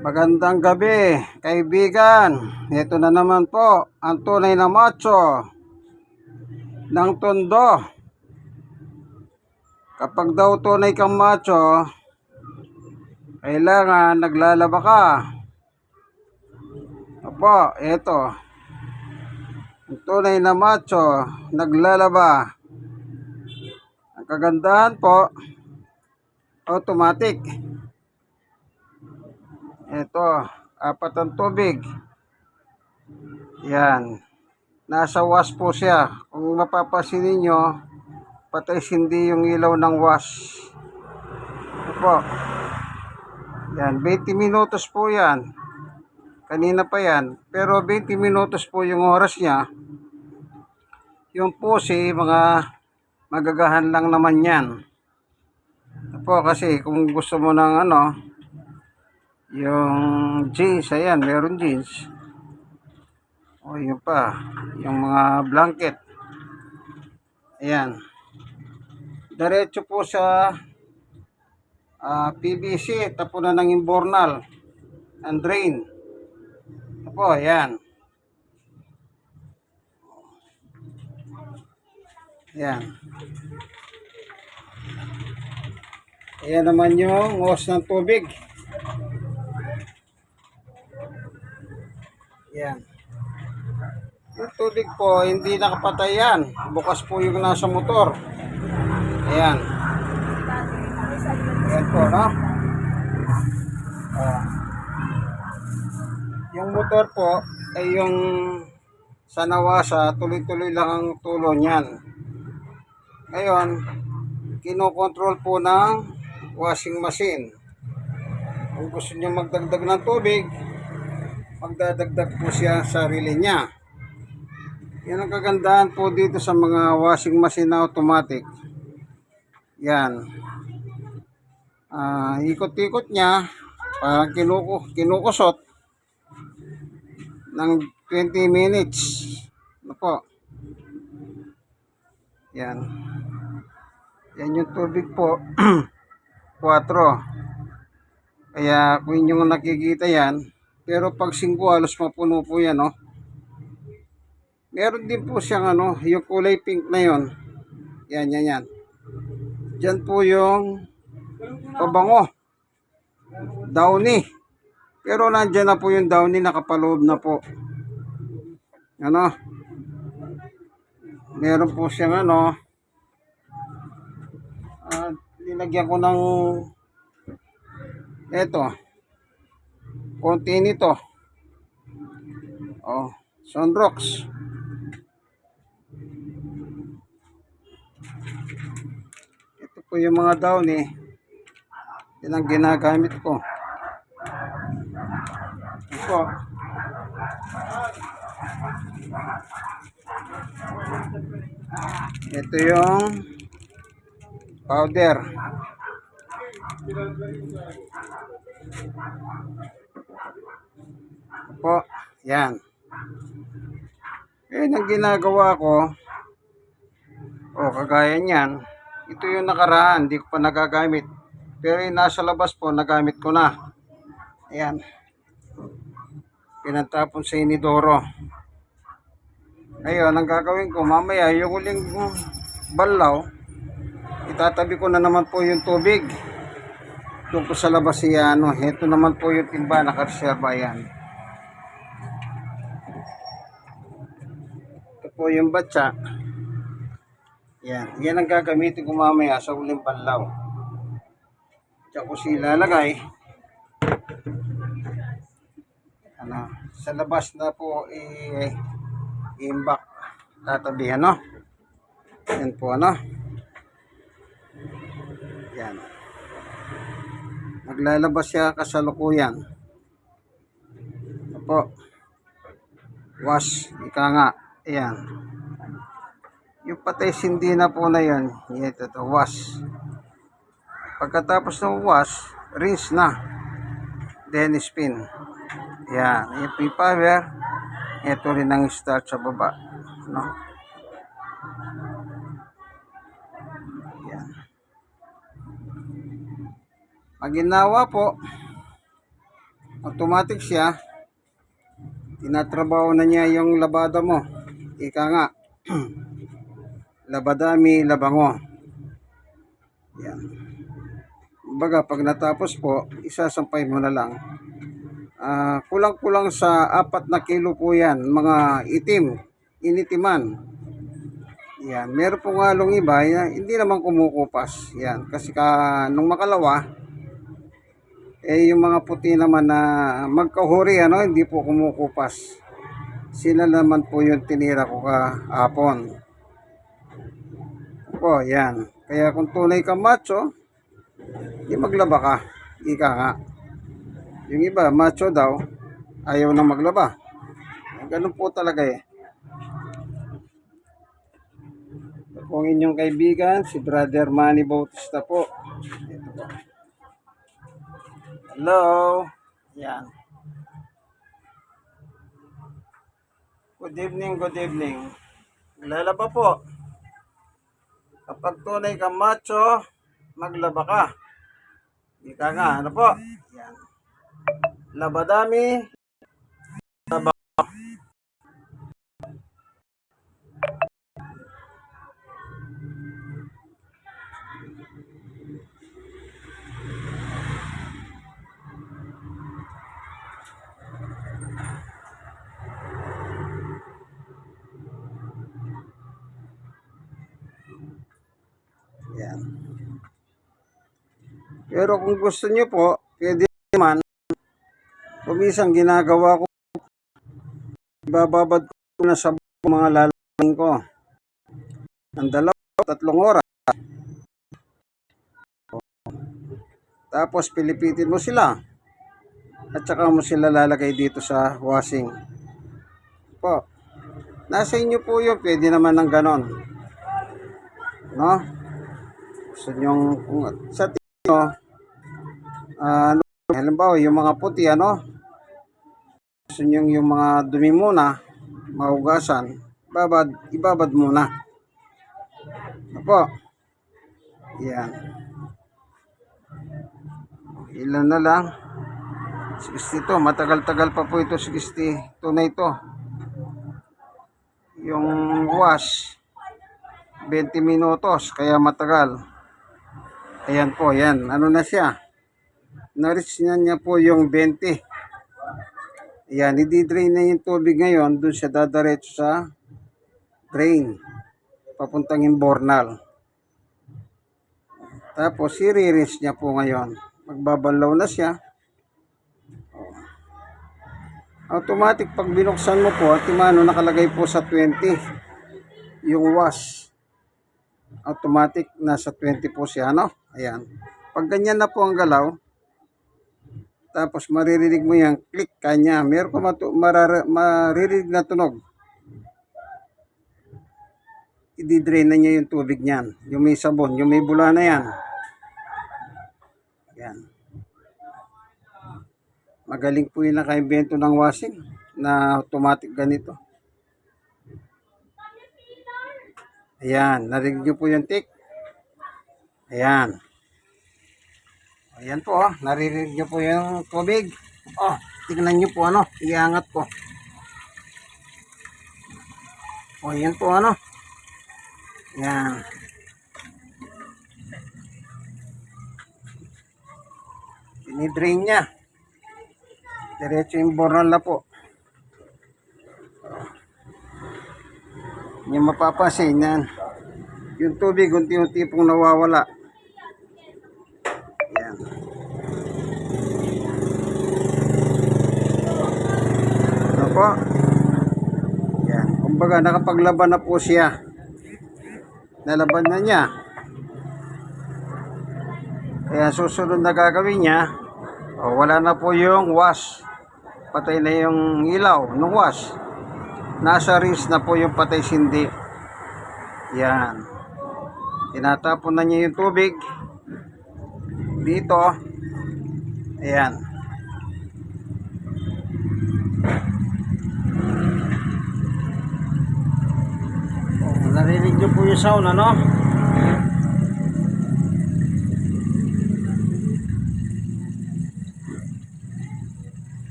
Magandang gabi, kaibigan. Ito na naman po ang tunay na macho ng tondo. Kapag daw tunay kang macho, kailangan naglalaba ka. Opo, ito. Ang tunay na macho, naglalaba. Ang kagandahan po, automatic. Ito, apat ang tubig. Yan. Nasa wash po siya. Kung mapapasin ninyo, patay hindi yung ilaw ng wash. Ito po. Yan, 20 minutos po yan. Kanina pa yan. Pero 20 minutos po yung oras niya. Yung po si mga magagahan lang naman yan. Ito po kasi kung gusto mo ng ano, yung jeans, ayan, meron jeans. O, yun pa. Yung mga blanket. Ayan. Diretso po sa ah, PVC, tapunan ng imbornal and drain. Ito po, ayan. Ayan. Ayan naman yung hose ng tubig. Yan. Yung tubig po, hindi nakapatay yan. Bukas po yung nasa motor. Ayan. Ayan po, no? Ah. Yung motor po, ay yung sa nawasa, tuloy-tuloy lang ang tulo niyan. Ngayon, kinokontrol po ng washing machine. Kung gusto niyo magdagdag ng tubig, magdadagdag po siya sa sarili niya. Yan ang kagandahan po dito sa mga washing machine na automatic. Yan. Ah, ikot-ikot niya, parang kinuko, kinukusot ng 20 minutes. Ano po? Yan. Yan yung tubig po. 4. Kaya kung inyong nakikita yan, pero pag 5 halos mapuno po yan, no? Meron din po siyang ano, yung kulay pink na yon. Yan, yan, yan. Diyan po yung pabango. Downy. Pero nandyan na po yung downy, nakapaloob na po. Ano? Meron po siyang ano, at linagyan ko ng eto konti nito. Oh sunrocks ito po yung mga down eh. Yan ang ginagamit ko. Ito po. Ito yung powder po. Yan. Eh ang ginagawa ko o kagaya niyan ito yung nakaraan hindi ko pa nagagamit. Pero yung nasa labas po nagamit ko na. Ayan. Pinatapon sa inidoro. Ngayon ang gagawin ko mamaya yung uling balaw itatabi ko na naman po yung tubig. Doon po sa labas siya ano ito naman po yung timba nakareserva yan po yung batsa. Yan. Yan ang gagamitin ko mamaya sa uling banlaw Diyan ko sila lagay ano sa labas na po i imbak tatabi ano yan po ano? Yan. Naglalabas siya kasalukuyan. Opo. wash ika nga ayan. Yung patay sindi na po na yan ito to wash. Pagkatapos ng wash rinse na. Then spin. Yan yung power ito rin ang start sa baba no? Yan Pag ginawa po, automatic siya. Tinatrabaho na niya yung labada mo. Ika nga. Labadami, labango. Yan. Baga, pag natapos po, isasampay mo na lang. Ah, kulang-kulang sa apat na kilo po yan, mga itim, initiman. Yan, meron pong halong iba, yan, hindi naman kumukupas. Yan, kasi ka, nung makalawa, eh yung mga puti naman na magkahuri, ano, hindi po kumukupas. Sila naman po yung tinira ko kahapon. Po, yan. Kaya kung tunay ka macho, di maglaba ka. Ika nga. Yung iba, macho daw, ayaw na maglaba. Ganun po talaga eh. Ito inyong kaibigan, si Brother Manny Bautista po. Ito po. Hello. Yan. Good evening, good evening. Lalaba po. Kapag tunay ka macho, maglaba ka. Ika nga, ano po? Yan. Labadami. Laba. Yan. Pero kung gusto niyo po, pwede naman, kumisang ginagawa ko, ibababad ko na sa mga lalaki ko. Ng dalawa, tatlong oras. Tapos pilipitin mo sila. At saka mo sila lalagay dito sa washing. Po. Nasa inyo po yun, pwede naman ng ganon. No? Gusto nyong, sa tingin nyo, ano, halimbawa yung mga puti, ano, gusto nyo yung mga dumi muna, mahugasan, babad, ibabad muna. Apo. Yan. Ilan na lang? 62. Matagal-tagal pa po ito. 62 na ito. Yung wash. 20 minutos. Kaya matagal. Ayan po. Yan. Ano na siya? Na-reach na niya po yung 20. Ayan. Hindi-drain na yung tubig ngayon. Doon siya dadaretso sa drain. Papuntang Imbornal. Tapos, i-rinse niya po ngayon. Magbabalaw na siya. Automatic pag binuksan mo po, timano nakalagay po sa 20 yung wash. Automatic nasa 20 po siya, no? Ayan. Pag ganyan na po ang galaw, tapos maririnig mo yung click kanya, meron ka matu- marara- maririnig na tunog. I-drain na niya yung tubig niyan. Yung may sabon, yung may bula na yan. Yan. Magaling po yung nakaimbento ng washing na automatic ganito. Ayan, narinig niyo po yung tick. Ayan. Ayan po, oh. naririnig niyo po yung tubig. Oh, tingnan niyo po ano, iangat ko. Oh, ayan po ano. Ayan. Dinidrain niya. Diretso yung bornal na po. Hindi mapapasin yan. Yung tubig unti-unti pong nawawala. Yan. Ano po? Yan. Kumbaga nakapaglaban na po siya. Nalaban na niya. Kaya susunod na gagawin niya, o, wala na po yung wash. Patay na yung ilaw ng wash. Nasa rinse na po yung patay sindi. Yan. Tinatapon na niya yung tubig. Dito. Ayan. narinig nyo po yung sound ano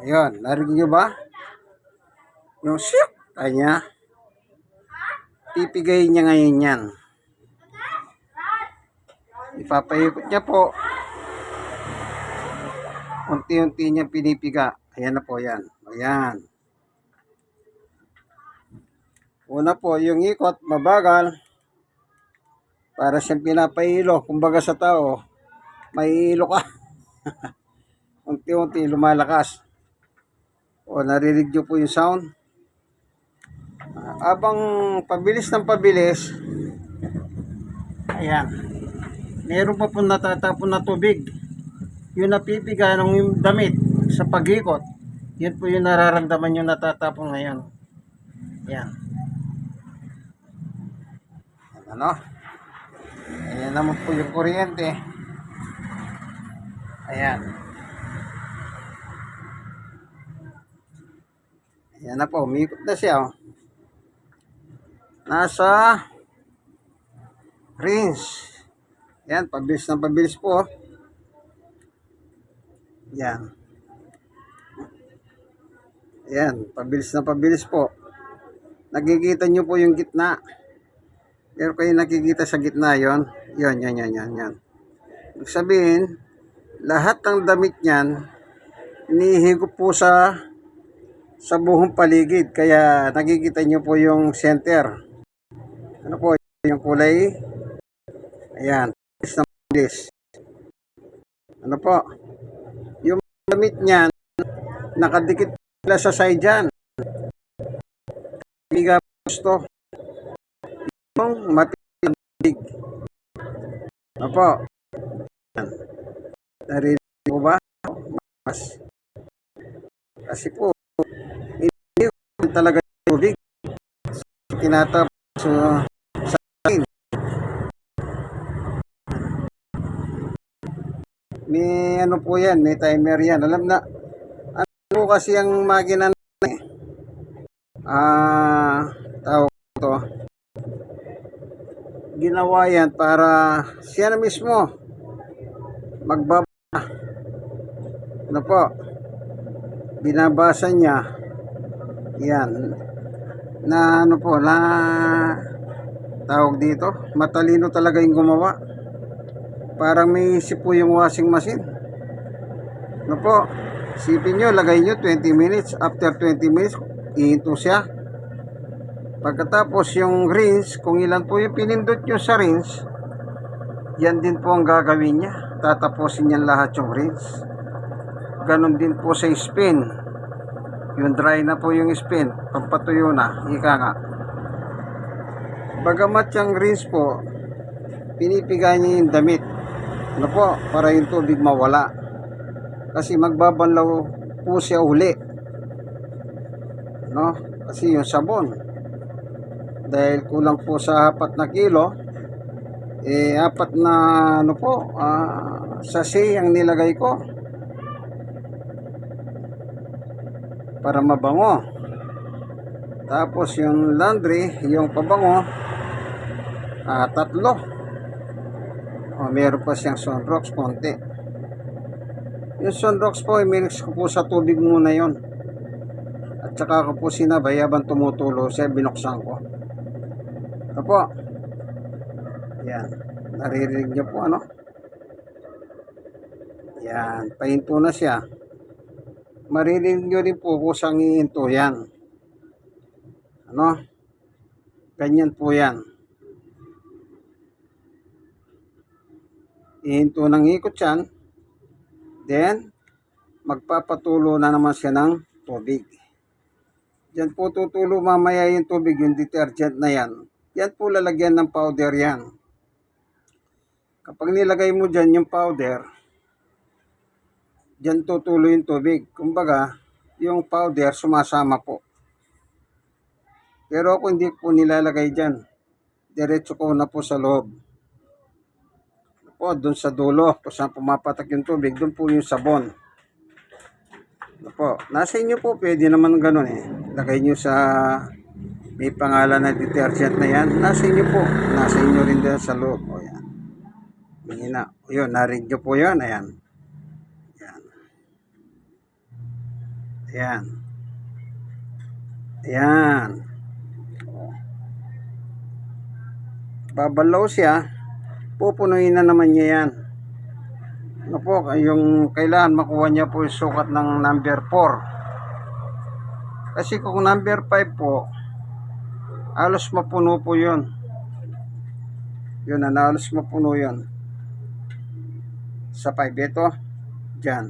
Ayan, narinig nyo ba? Yung shoot, kanya. Pipigay niya ngayon yan. Ipapahipot niya po. Unti-unti niya pinipiga. Ayan na po yan. Ayan. Una po, yung ikot, mabagal. Para siyang pinapahilo. Kumbaga sa tao, may ilo ka. Unti-unti lumalakas. O, narinig niyo po yung sound. Abang pabilis ng pabilis, ayan, meron pa po natatapon na tubig. Yung napipiga ng damit sa pag-ikot, yun po yung nararamdaman yung natatapon ngayon. Ayan. Ano? Ayan naman po yung kuryente. Ayan. Ayan na po, umikot na siya. Oh. Nasa rinse. Ayan, pabilis na pabilis po. oh. Ayan. Ayan, pabilis na pabilis po. Nakikita nyo po yung gitna. Pero kayo nakikita sa gitna yon, yon, yan, yan, yan, yan. Ibig lahat ng damit niyan, inihigop po sa sa buong paligid. Kaya nakikita nyo po yung center. Ano po, yung kulay? Ayan, bilis na bilis. Ano po? Yung damit niyan, nakadikit sila sa side dyan. Hindi ka gusto. Yung matinig. Ano po? Ayan. Narinig mo ba? Mas. Kasi po, hindi talaga tubig. Tinatapos sa sa akin. May ano po yan, may timer yan. Alam na, ano kasi ang makina na eh. Ah, tawag to. Ginawa yan para siya na mismo magbaba. Ano po? Binabasa niya. Yan. Na ano po, na tawag dito. Matalino talaga yung gumawa. Parang may isip po yung washing machine. Ano po? Sipin nyo, lagay nyo 20 minutes. After 20 minutes, ihinto siya. Pagkatapos yung rinse, kung ilan po yung pinindot nyo sa rinse, yan din po ang gagawin niya. Tatapusin niyan lahat yung rinse. Ganon din po sa spin. Yung dry na po yung spin, pampatuyo na, ika nga. Bagamat yung rinse po, pinipiga niya yung damit. Ano po, para yung tubig mawala. Kasi magbabanlaw po siya uli. No? Kasi yung sabon. Dahil kulang po sa apat na kilo, eh apat na ano po, ah, sachet ang nilagay ko. Para mabango. Tapos yung laundry, yung pabango, ah, tatlo. O, meron pa siyang sunrocks, konti. Yung sunrocks po, i-mix ko po sa tubig muna yon At saka ko po sinabay habang tumutulo siya, binuksan ko. Ito po. Yan. Naririnig niyo po, ano? Yan. Pahinto na siya. Maririnig niyo rin po kung saan iinto yan. Ano? Ganyan po yan. Ihinto ng ikot yan. Then, magpapatulo na naman siya ng tubig. Diyan po tutulo mamaya yung tubig, yung detergent na yan. Yan po lalagyan ng powder yan. Kapag nilagay mo dyan yung powder, dyan tutulo yung tubig. Kumbaga, yung powder sumasama po. Pero ako hindi po nilalagay dyan. Diretso ko na po sa loob. Po, doon sa dulo, kung saan pumapatak yung tubig, doon po yung sabon. Ano po, nasa inyo po, pwede naman ganun eh. Lagay nyo sa may pangalan na detergent na yan. Nasa inyo po, nasa inyo rin din sa loob. O yan. Mahina. O yun, narinig nyo po yan. Ayan. Yan. Ayan. Ayan. Babalaw siya. Pupunuin na naman niya yan. Ano po, yung kailangan makuha niya po yung sukat ng number 4. Kasi kung number 5 po, alos mapuno po yun. Yun na, alos mapuno yun. Sa 5 ito, dyan.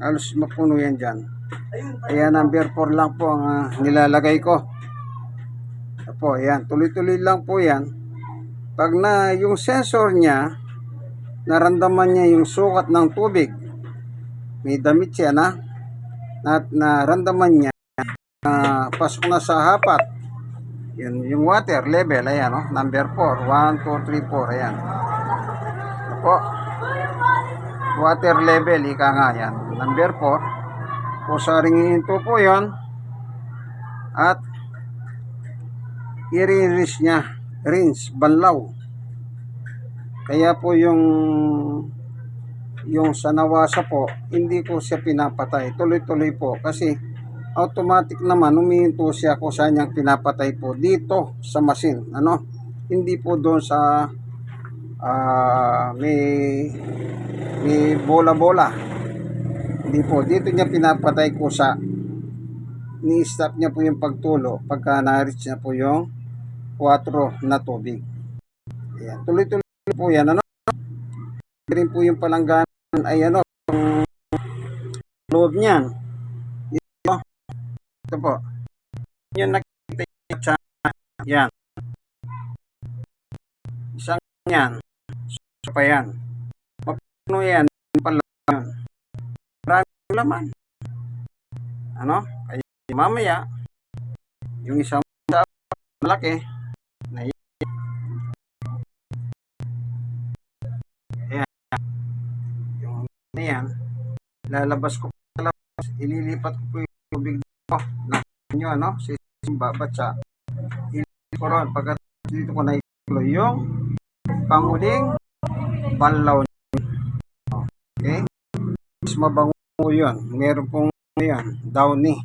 Alos mapuno yan dyan. Kaya number 4 lang po ang ah, nilalagay ko. Apo, ayan. Tuloy-tuloy lang po yan. Pag na yung sensor niya, naramdaman niya yung sukat ng tubig. May damit siya na, na naramdaman niya na pasok na sa hapat. Yun, yung water level, ayan, oh, number 4. 1, 2, 3, 4, ayan. Apo. Water level, ika nga yan. Number 4. Po sa ringin po yon At i-rinse niya. Rinse, banlaw. Kaya po yung yung sa nawasa po, hindi ko siya pinapatay. Tuloy-tuloy po kasi automatic naman humihinto siya kung saan niyang pinapatay po dito sa machine. Ano? Hindi po doon sa ah, may may bola-bola. Hindi po. Dito niya pinapatay ko sa ni-stop niya po yung pagtulo pagka na-reach niya po yung 4 na tubig. Ayan. Tuloy-tuloy po yan. Ano? rin po yung palangganan ay ano, yung loob niyan. Ito, ito po. Yung nakita yung sa yan. Isang yan. Isa pa yan. Mapuno yan. Pala yan. Maraming laman. Ano? Kaya mamaya, yung isang malaki, lalabas ko sa labas, ililipat ko po yung tubig dito na nyo, ano, si babatsa. Ililipat ko ron, pagkat dito ko na ituloy yung panguling banlaw niya. Okay? Mas mabango po yun. Meron pong yan, downy.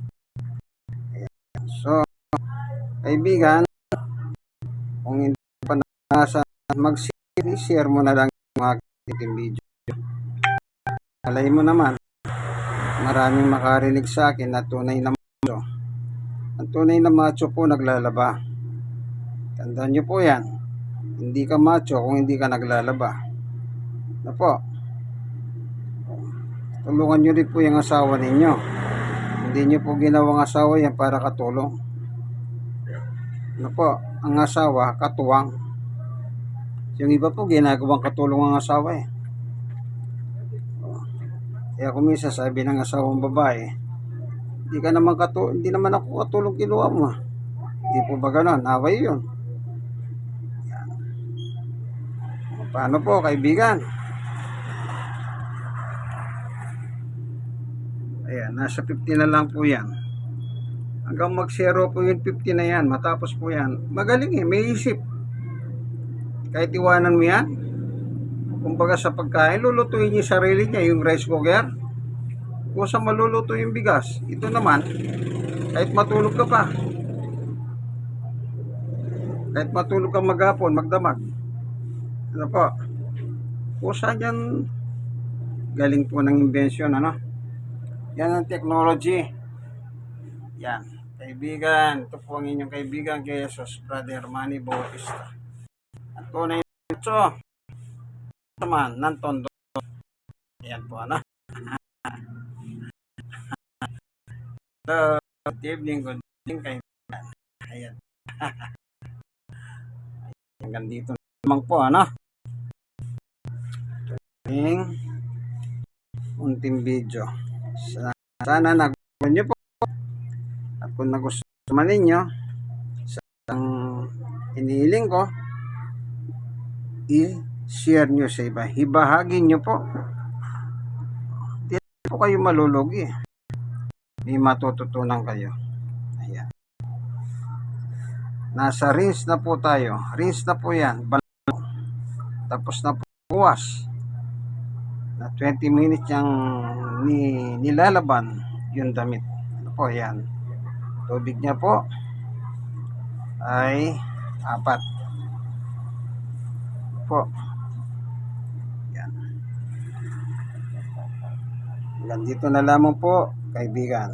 Ayan. So, kaibigan, kung hindi pa nasa mag-share mo na lang yung aking video. Alay mo naman, maraming makarinig sa akin na tunay na macho. Ang tunay na macho po naglalaba. Tandaan nyo po yan. Hindi ka macho kung hindi ka naglalaba. Na po. Tulungan nyo rin po yung asawa ninyo. Hindi nyo po ginawang asawa yan para katulong. Ano po, ang asawa, katuwang. Yung iba po, ginagawang katulong ang asawa eh. Kaya kung minsan sabi ng asawang babae, hindi ka naman katu hindi naman ako katulong kinuha mo. ah." Hindi po ba ganon? Away yun. Yan. Paano po, kaibigan? Ayan, nasa 50 na lang po yan. Hanggang mag-zero po yung 50 na yan. Matapos po yan. Magaling eh, may isip. Kahit iwanan mo yan, kumbaga sa pagkain, lulutuin niya sarili niya, yung rice cooker. Kung sa maluluto yung bigas, ito naman, kahit matulog ka pa, kahit matulog ka maghapon, magdamag. Ano po? Kusa dyan, galing po ng invention, ano? Yan ang technology. Yan. Kaibigan, ito po ang inyong kaibigan kay Jesus, Brother Manny Bautista. At tunay na ito, naman, ng tondo. Yan po, ano? so, good evening, good evening, kaibigan. Ayan. Hanggang dito naman po, ano? Ating unting video. Sana, sana nagustuhan nyo po. At kung nagustuhan ninyo, sa inihiling ko, i-share nyo sa iba. Ibahagi nyo po. Hindi po kayo malulugi. May matututunan kayo. Ayan. Nasa rinse na po tayo. Rinse na po yan. Balaw. Tapos na po wash. Na 20 minutes yung ni, nilalaban yung damit. po, yan. Tubig niya po ay apat. Po. Hanggang dito na lamang po, kaibigan.